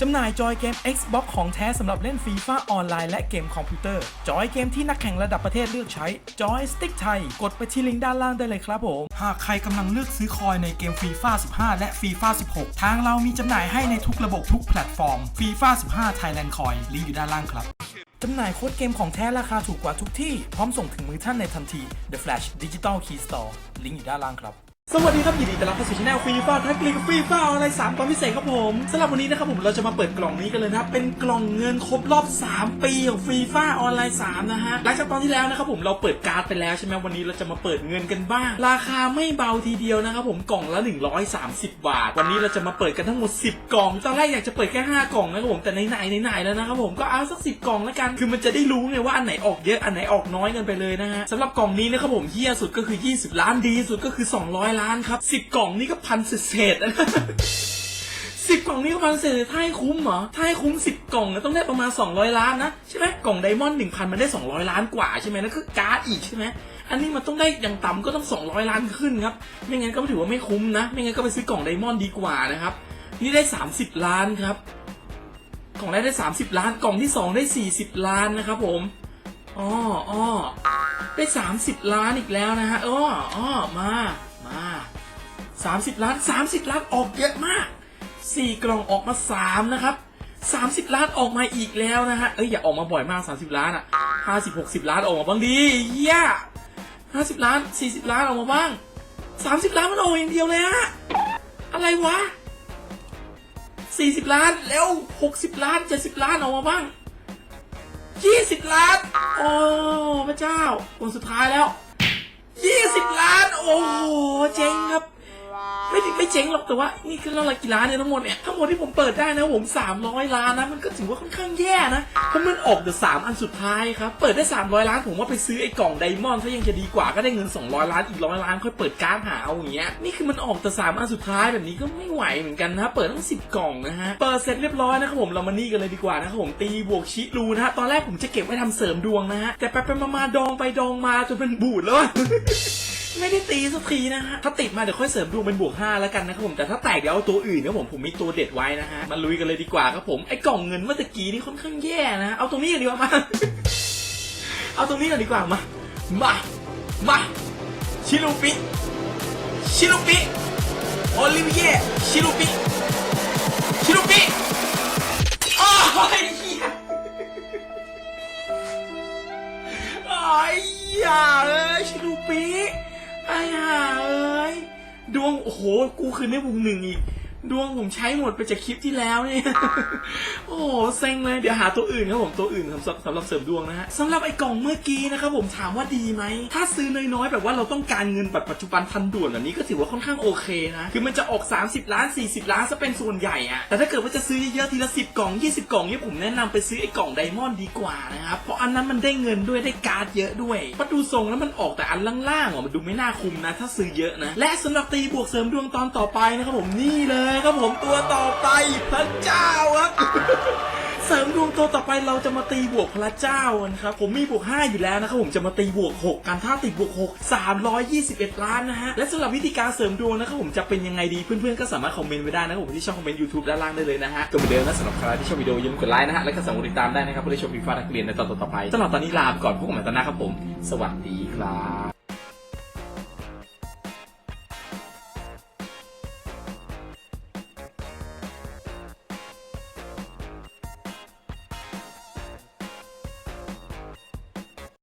จำหน่ายจอยเกม Xbox ของแท้สำหรับเล่นฟีฟ่าออนไลน์และเกมคอมพิวเตอร์ จอยเกมที่นักแข่งระดับประเทศเลือกใช้ จอยสติ๊กไทย กดไปที่ลิงก์ด้านล่างได้เลยครับผม หากใครกำลังเลือกซื้อคอยในเกมฟีฟ่า15 และฟีฟ่า16 ทางเรามีจำหน่ายให้ในทุกระบบทุกแพลตฟอร์มฟีฟ่า15 Thailand Coin ลิงก์อยู่ด้านล่างครับจำหน่ายโค้ดเกมของแท้ราคาถูกกว่าทุกที่ พร้อมส่งถึงมือท่านในทันที The Flash Digital Key Store ลิงก์อยู่ด้านล่างครับ สวัสดีครับยินดีต้อนรับเข้าสู่ช anel ฟรีฟ้าทักลิงฟรีฟ้าออนไลน์3ตอนพิเศษครับผมสำหรับวันนี้นะครับผมเราจะมาเปิดกล่องนี้กันเลยนะครับเป็นกล่องเงินครบรอบ 3 ปีของฟรีฟ้าออนไลน์3นะฮะหลังจากตอนที่แล้วนะครับผมเราเปิดการ์ดไปแล้วใช่ไหมวันนี้เราจะมาเปิดเงินกันบ้าง ราคาไม่เบาทีเดียวนะครับผมกล่องละ 130 บาท วันนี้เราจะมาเปิดกันทั้งหมด 10 กล่องตอนแรกอยากจะเปิดแค่5กล่องนะครับผมแต่ไหนๆไหนๆแล้วนะครับผมก็เอาสัก 10 กล่องแล้วกัน คือมันจะได้รู้ไงว่าอันไหนออกเยอะอันไหนออกน้อยกันไปเลยนะฮะสำหรับกล่องนี้นะครับผมเฮี้ยสุดก็คือ 20 ล้านดีสุดก็คือ 200ล้านครับ10กล่องนี่ก็พันเศษๆนะสิบกล่องนี้ก็พันเศษถ้าให้คุ้มเหรอถ้าให้คุ้มสิบกล่องเนี่ยต้องได้ประมาณ 200 ล้านนะใช่ไหมกล่องไดมอนด์หนึ่งพันมันได้ 200 ล้านกว่าใช่ไหมแล้วก็การ์ดอีกใช่ไหมอันนี้มันต้องได้อย่างต่ำก็ต้อง 200 ล้านขึ้นครับไม่งั้นก็ถือว่าไม่คุ้มนะ ไม่งั้นก็ไปซื้อกล่องไดมอนด์ดีกว่านะครับนี่ได้ 30 ล้านครับกล่องแรกได้ 30 ล้าน กล่องที่ 2 ได้ 40 ล้านนะครับผมอ้ออ้อได้ 30 ล้านอีกแล้วนะฮะอ้ออ้อมา มา 30 ล้าน 30 ล้านออกเยอะมาก 4 กล่องออกมา 3 นะครับ 30 ล้านออกมาอีกแล้วนะฮะ เอ้ยอย่าออกมาบ่อยมาก 30 ล้านอะ50 60 ล้านออกมาบ้างดีเยี่ย50 ล้าน 40 ล้านออกมาบ้าง 30 ล้านมันออกอย่างเดียวเลยฮะ อะไรวะ 40 ล้านแล้ว 60 ล้าน 70 ล้านออกมาบ้าง 20 ล้าน โอ้พระเจ้าคนสุดท้ายแล้ว 20 ล้าน โอ้โหเจ๊งครับ ไม่ถึงไม่เจ๊งหรอกแต่ว่านี่คือเราละกี่ล้านเนี่ยทั้งหมดเนี่ยทั้งหมดที่ผมเปิดได้นะผม 300 ล้านนะมันก็ถือว่าค่อนข้างแย่นะเพราะมันออกเดอสามอันสุดท้ายครับเปิดได้ 300 ล้านผมว่าไปซื้อไอ้กล่องไดมอนด์ซะยังจะดีกว่าก็ได้เงิน 200 ล้านอีกร้อยล้านค่อยเปิดการ์ดหาเอาอย่างเงี้ยนี่คือมันออกแต่สามอันสุดท้ายแบบนี้ก็ไม่ไหวเหมือนกันนะเปิดทั้ง10กล่องนะฮะเปิดเสร็จเรียบร้อยนะครับผมเรามานี่กันเลยดีกว่านะครับผมตีบวกชิรูนะฮะตอนแรกผมจะเก็บไว้ทำเสริมดวงนะฮะแต่ไปไปมาดองไปดองมาจนเป็นบูดแล้ว ไม่ได้ตีสักทีนะฮะ ถ้าติดมาเดี๋ยวค่อยเสริมดวงเป็นบวก 5 แล้วกันนะครับผม แต่ถ้าแตกเดี๋ยวเอาตัวอื่นนะผมผมมีตัวเด็ดไว้นะฮะ มาลุยกันเลยดีกว่าครับผม ไอ้กล่องเงินเมื่อตะกี้นี่ค่อนข้างแย่นะ เอาตรงนี้กันดีกว่ามา เอาตรงนี้กันดีกว่ามา มา มาชิลูปิชิลูปิโอลิเวียชิลูปิชิลูปิโอ้ยเหี้ยไอ้ห่าเอ้ย ดวงโอ้โหกูคืนได้วงหนึ่งอีก ดวงผมใช้หมดไปจากคลิปที่แล้วเนี่ย โอ้เซ็งเลย เดี๋ยวหาตัวอื่นครับผม ตัวอื่นสำหรับสำหรับเสริมดวงนะฮะสำหรับไอ้กล่องเมื่อกี้นะครับผมถามว่าดีไหม ถ้าซื้อน้อยๆแบบว่าเราต้องการเงินแบบปัจจุบันทันด่วนแบบนี้ก็ถือว่าค่อนข้างโอเคนะ คือมันจะออก 30 ล้าน 40 ล้านซะเป็นส่วนใหญ่อะแต่ถ้าเกิดว่าจะซื้อเยอะๆทีละ 10 กล่อง 20 กล่องเนี่ยผมแนะนำไปซื้อไอ้กล่องไดมอนด์ดีกว่านะครับ เพราะอันนั้นมันได้เงินด้วยได้การ์ดเยอะด้วยพระดูทรงแล้วมันออกแต่อันล่างๆอะมันดูไม่น่าคุ้มนะ ถ้าซื้อเยอะนะ และสำหรับตีบวกเสริมดวงตอนต่อไปนะครับผมนี่เลยครับผมตัวต่อไปพระเจ้าครับเสริมดวงตัวต่อไปเราจะมาตีบวกพระเจ้ากันครับผมมีบวก 5 อยู่แล้วนะครับผมจะมาตีบวก 6การถ้าติดบวก 6 321 ล้านนะฮะและสำหรับวิธีการเสริมดวงนะครับผมจะเป็นยังไงดีเพื่อนๆก็สามารถคอมเมนต์ไว้ได้นะครับผมที่ช่องคอมเมนต์ YouTube ด้านล่างได้เลยนะฮะก็เหมือนเดิมนะสำหรับใครที่ชอบวิดีโออย่าลืมกดไลค์นะฮะและก็สามารถติดตามได้นะครับเพื่อได้ชมฟีฟ่านักเรียนในตอนต่อไปสำหรับตอนนี้ลาไปก่อนพบกันใหม่ตอนหน้าครับผม สวัสดีครับ